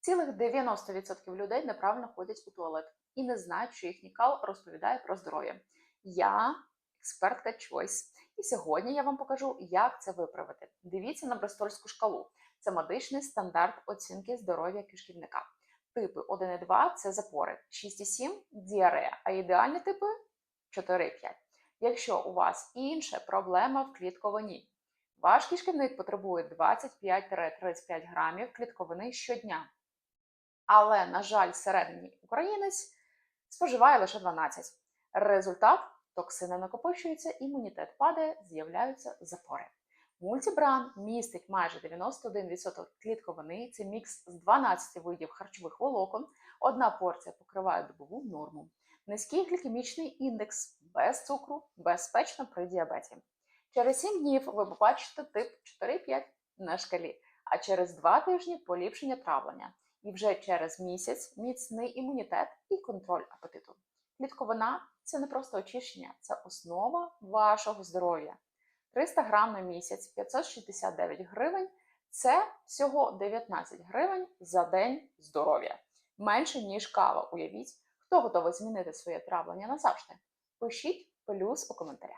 Цілих 90% людей неправильно ходять у туалет і не знають, що їхній кал розповідає про здоров'я. Я експертка Choice. І сьогодні я вам покажу, як це виправити. Дивіться на Брестольську шкалу. Це медичний стандарт оцінки здоров'я кишківника. Типи 1 і 2 це запори, 6 і 7 – діарея, а ідеальні типи 4 і 5. Якщо у вас інша проблема в клітковині, ваш кишківник потребує 25-35 грамів клітковини щодня. Але, на жаль, середній українець споживає лише 12. Результат токсини накопичуються, імунітет падає, з'являються запори. Мультібран містить майже 91% клітковини, це мікс з 12 видів харчових волокон. Одна порція покриває добову норму. Низький глікемічний індекс без цукру, безпечно при діабеті. Через 7 днів ви побачите тип 4-5 на шкалі, а через 2 тижні поліпшення травлення. І вже через місяць міцний імунітет і контроль апетиту. Клітковина це не просто очищення, це основа вашого здоров'я. 300 грам на місяць, 569 гривень це всього 19 гривень за день здоров'я. Менше, ніж кава. Уявіть, хто готовий змінити своє травлення назавжди. Пишіть плюс у коментарях.